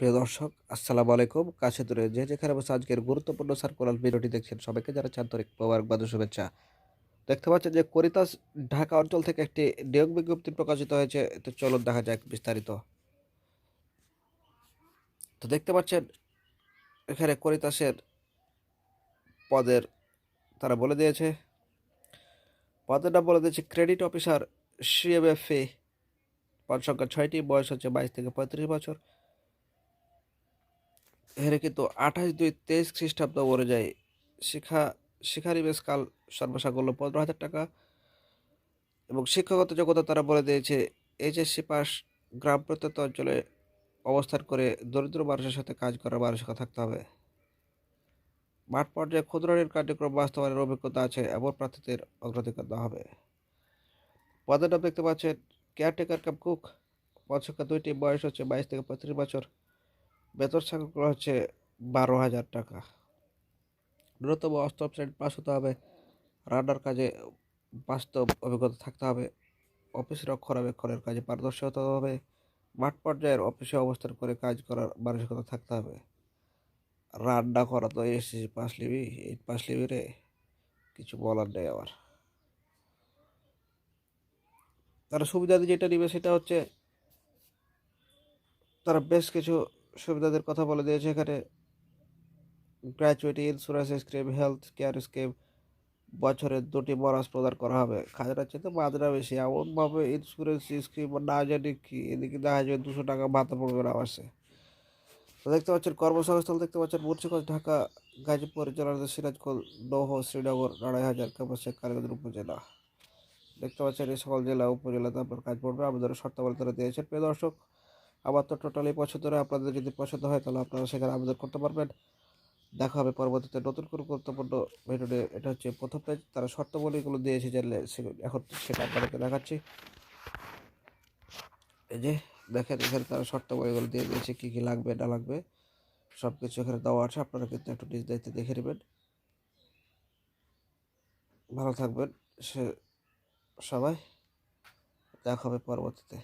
প্রিয় দর্শক, আসসালামু আলাইকুম। কাছে দূরে যে যেখানে বসে আজকের গুরুত্বপূর্ণ সার্কুলার ভিডিওটি দেখছেন সবাইকে যারা আন্তরিক মোবারকবাদ শুভেচ্ছা। দেখতে পাচ্ছেন যে করিতাস ঢাকা অঞ্চল থেকে একটি নিয়োগ বিজ্ঞপ্তি প্রকাশিত হয়েছে। তো চলুন দেখা যাক বিস্তারিত। তো দেখতে পাচ্ছেন, এখানে করিতাসের পদের তারা বলে দিয়েছে, পদের নাম বলে দিয়েছে, ক্রেডিট অফিসার সিএমএফএ। পদ সংখ্যা ছয়টি, বয়স হচ্ছে বাইশ থেকে পঁয়ত্রিশ বছর। এখানে কিন্তু আঠাশ দুই তেইশ খ্রিস্টাব্দ অনুযায়ী শিক্ষা শিক্ষানিবেশ কাল সর্বসাকল্য পনেরো হাজার টাকা। এবং শিক্ষাগত যোগ্যতা তারা বলে দিয়েছে, এইচএসসি পাস গ্রাম প্রত্যন্ত অঞ্চলে অবস্থান করে দরিদ্র মানুষের সাথে কাজ করার মানসিকতা থাকতে হবে। মাঠ পর্যায়ে ক্ষুদ্র কার্যক্রম বাস্তবায়নের অভিজ্ঞতা আছে, এমন প্রার্থীদের অগ্রাধিকার দেওয়া হবে। পদের দেখতে পাচ্ছেন, কেয়ারটেকার কাম কুক। পদ দুইটি বয়স হচ্ছে বাইশ থেকে পঁয়ত্রিশ বছর। বেতন করা হচ্ছে বারো হাজার টাকা। ন্যূনতম অষ্টম শ্রেণি পাস হতে হবে। রান্নার কাজে বাস্তব অভিজ্ঞতা থাকতে হবে। অফিস রক্ষণাবেক্ষণের কাজে পারদর্শী হতে হবে। মাঠ পর্যায়ের অফিসে অবস্থান করে কাজ করার মানসিকতা থাকতে হবে। রান্না করা তো এসেছি পাঁচ লিবি এইট পাঁচ লিবি রে। কিছু বলার নেই আমার। তারা সুবিধা যেটা নিবে সেটা হচ্ছে, তারা বেশ কিছু সুবিধাদের কথা বলে দিয়েছে এখানে। Gratuity insurance scheme health care scheme বছরে দুটি বোনাস প্রদান করা হবে। খাজনার চেয়ে মাত্রা বেশি। এমনভাবে ইন্স্যুরেন্স স্কিম না জানি কি, এদিকে দেখা যায় দুশো টাকা ভাতা পড়বে না আসে তো দেখতে পাচ্ছেন কর্মসংস্থান, দেখতে পাচ্ছেন মুন্সিগঞ্জ, ঢাকা, গাজীপুর, জেলার সিরাজগঞ্জ নৌহ শ্রীনগর আড়াই হাজার কাপাসিয়া, কালীগঞ্জ, উপজেলা। দেখতে পাচ্ছেন এই সকল জেলা উপজেলাতে আপনার কাজ পড়বে। আমাদের শর্তাবলী তারা দিয়েছেন। প্রিয় দর্শক আমার তো টোটালি পছন্দ নয় আপনাদের যদি পছন্দ হয়, তাহলে আপনারা সেখানে আবেদন করতে পারবেন। দেখা হবে পরবর্তীতে নতুন কোনো গুরুত্বপূর্ণ ভিডিওতে এটা হচ্ছে প্রথম পেজ তারা শর্তাবলীগুলো দিয়েছে জানলে এখন সেটা আপনাদেরকে দেখাচ্ছি। এই যে, দেখেন এখানে তারা শর্তাবলীগুলো দিয়ে দিয়েছে, কী কী লাগবে, না লাগবে। সব কিছু এখানে দেওয়া আছে। আপনারা কিন্তু একটু নিজ দায়িত্বে দেখে নেবেন। ভালো থাকবেন সে সবাই। দেখা হবে পরবর্তীতে।